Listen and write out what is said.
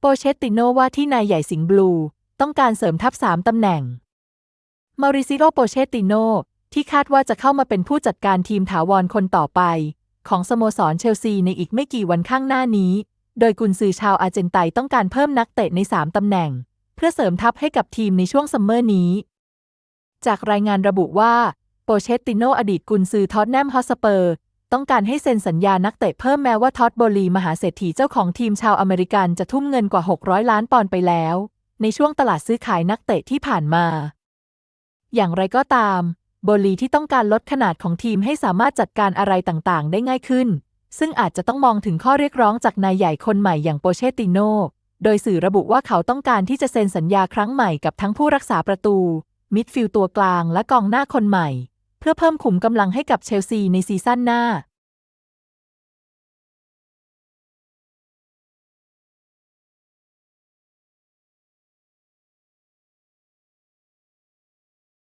โปเชตติโนว่าที่นายใหญ่สิงห์บลู ต้องการเสริมทัพสามตำแหน่ง มาริซิโอโปเชตติโนที่คาดว่าจะเข้ามาเป็นผู้จัดการทีมถาวรคนต่อไป ของสโมสรเชลซีในอีกไม่กี่วันข้างหน้านี้ โดยกุนซือชาวอาร์เจนไตต้องการเพิ่มนักเตะใน 3 ตำแหน่ง เพื่อเสริมทัพให้กับทีมในช่วงซัมเมอร์นี้ จากรายงานระบุว่า โปเชตติโนอดีตกุนซือท็อตแนมฮอสเปอร์ ต้องการให้เซ็นสัญญานักเตะเพิ่มแม้ว่าท็อตโบลีมหาเศรษฐีเจ้าของทีมชาวอเมริกันจะทุ่มเงินกว่า 600 ล้านปอนด์ไปแล้ว ในช่วงตลาดซื้อขายนักเตะที่ผ่านมา อย่างไรก็ตาม โบลีที่ต้องการลดขนาดของทีมให้สามารถจัดการอะไรต่างๆ ได้ง่ายขึ้น ซึ่งอาจจะต้องมองถึงข้อเรียกร้องจากนายใหญ่คนใหม่อย่างโปเชติโนโดยสื่อระบุว่าเขาต้องการที่จะเซ็นสัญญาครั้งใหม่กับทั้งผู้รักษาประตู มิดฟิลด์ตัวกลางและกองหน้าคนใหม่ เพื่อเพิ่มขุมกำลังให้กับเชลซีในซีซั่นหน้า